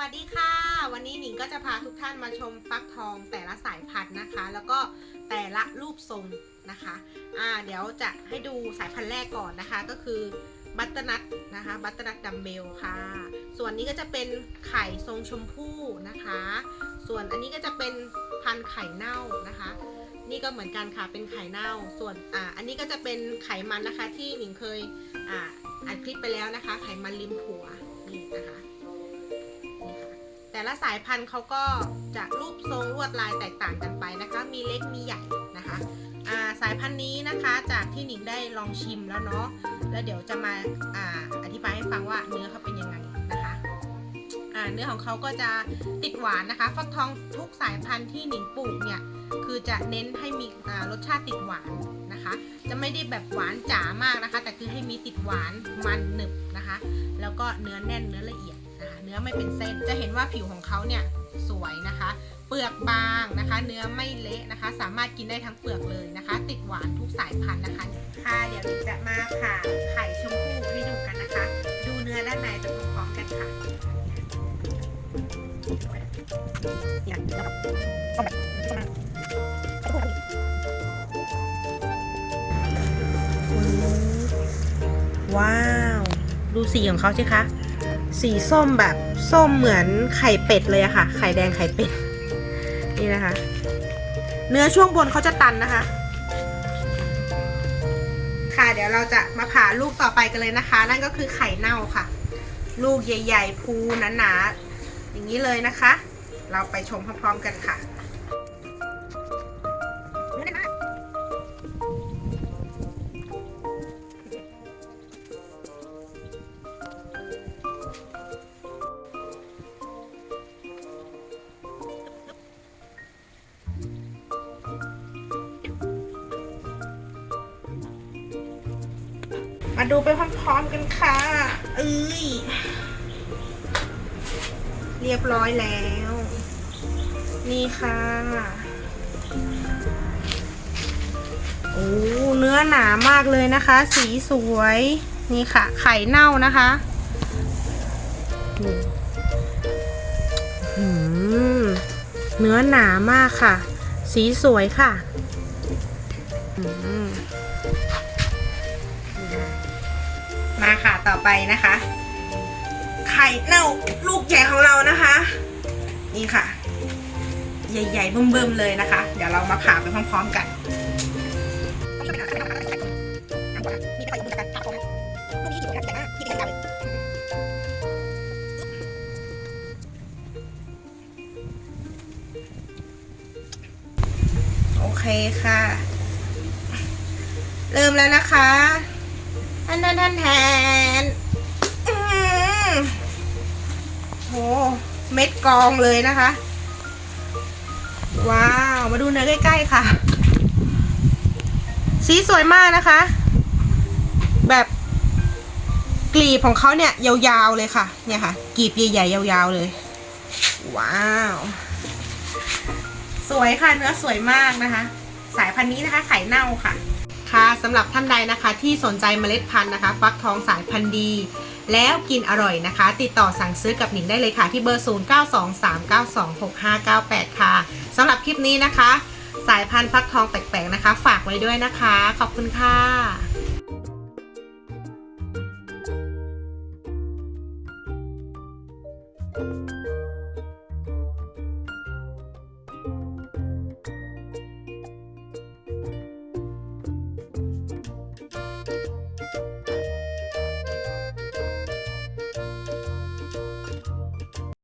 วัสดีค่ะ วันนี้หนิงก็จะพาทุกท่านมาชมฟักทองแต่ละสายพันธุ์นะคะ แล้วก็แต่ละรูปทรงนะคะอ่าเดี๋ยวจะให้ดูสายพันธุ์แรกก่อนนะคะ ก็คือบัตเตอร์นัทนะคะบัตเตอร์นัทดัมเบลค่ะ ส่วนนี้ก็จะเป็นไข่ทรงชมพู่นะคะ ส่วนอันนี้ก็จะเป็นพันไข่เน่านะคะ นี่ก็เหมือนกันค่ะเป็นไข่เน่า ส่วนอ่าอันนี้ก็จะเป็นไขมันนะคะที่หนิงเคยอ่าอัดคลิปไปแล้วนะคะ ไขมันริมหัวนี่นะคะ แต่ละสายพันธุ์เขาก็จะรูปทรงลวดลายแตกต่างกันไปนะคะ มีเล็กมีใหญ่นะคะาสายพันธุ์นี้นะคะจากที่หนิงได้ลองชิมแล้วเนาะแล้วเดี๋ยวจะมาอาอธิบายให้ฟังว่าเนื้อเขาเป็นยังไงนะคะ เนื้อของเขาก็จะติดหวานนะคะ ฟักทองทุกสายพันธุ์ที่หนิงปลูกเนี่ยคือจะเน้นให้มีรสชาติติดหวานนะคะ จะไม่ได้แบบหวานจ๋ามากนะคะ แต่คือให้มีติดหวานมันหนึบนะคะ แล้วก็เนื้อแน่นเนื้อละเอียดนะคะเนื้อไม่เป็นเส้นจะเห็นว่าผิวของเขาเนี่ยสวยนะคะเปลือกบางนะคะ เนื้อไม่เละนะคะ สามารถกินได้ทั้งเปลือกเลยนะคะ ติดหวานทุกสายพันธุ์นะคะ ค่ะเดี๋ยวจะมาผ่าไข่ชมพู่ให้ดูกันนะคะ นี่ยแล้วแบบต้องแบบต้องมาว้าว ดูสีของเขาสิคะ สีส้มแบบส้มเหมือนไข่เป็ดเลยอะค่ะ ไข่แดงไข่เป็ด นี่นะคะ เนื้อช่วงบนเขาจะตันนะคะ ค่ะเดี๋ยวเราจะมาผ่าลูกต่อไปกันเลยนะคะ นั่นก็คือไข่เน่าค่ะ ลูกใหญ่ ๆ พูหนาๆ อย่างนี้เลยนะคะ เราไปชมพร้อมๆกันค่ะมาดูไปพร้อมๆกันค่ะ เอ้ย เรียบร้อยแล้ว นี่ค่ะ โอ้เนื้อหนามากเลยนะคะ สีสวย นี่ค่ะ ไข่เน่านะคะเนื้อหนามากค่ะ สีสวยค่ะ มาค่ะต่อไปนะคะ ไข่เน่าลูกใหญ่ของเรานะคะ นี่ค่ะ ใหญ่ๆเบิ่มๆเลยนะคะ เดี๋ยวเรามาผ่าไปพร้อมๆกันโอเคค่ะ เริ่มแล้วนะคะท่านท่านท่านแทน ม็ดกองเลยนะคะ ว้าว มาดูเนื้อใกล้ๆค่ะ สีสวยมากนะคะ แบบกลีบของเขาเนี่ย ยาวๆเลยค่ะ เนี่ยค่ะ กลีบใหญ่ๆยาวๆเลย ว้าว สวยค่ะเนื้อสวยมากนะคะ สายพันธุ์นี้นะคะไข่เน่าค่ะ คะสำหรับท่านใดนะคะที่สนใจเมล็ดพันธุ์นะคะ ฟักทองสายพันธุ์ดี แล้วกินอร่อยนะคะ ติดต่อสั่งซื้อกับหนิงได้เลยค่ะ ที่เบอร์ 0923926598 ค่ะสำหรับคลิปนี้นะคะ สายพันธุ์ฟักทองแปลกๆนะคะ ฝากไว้ด้วยนะคะ ขอบคุณค่ะ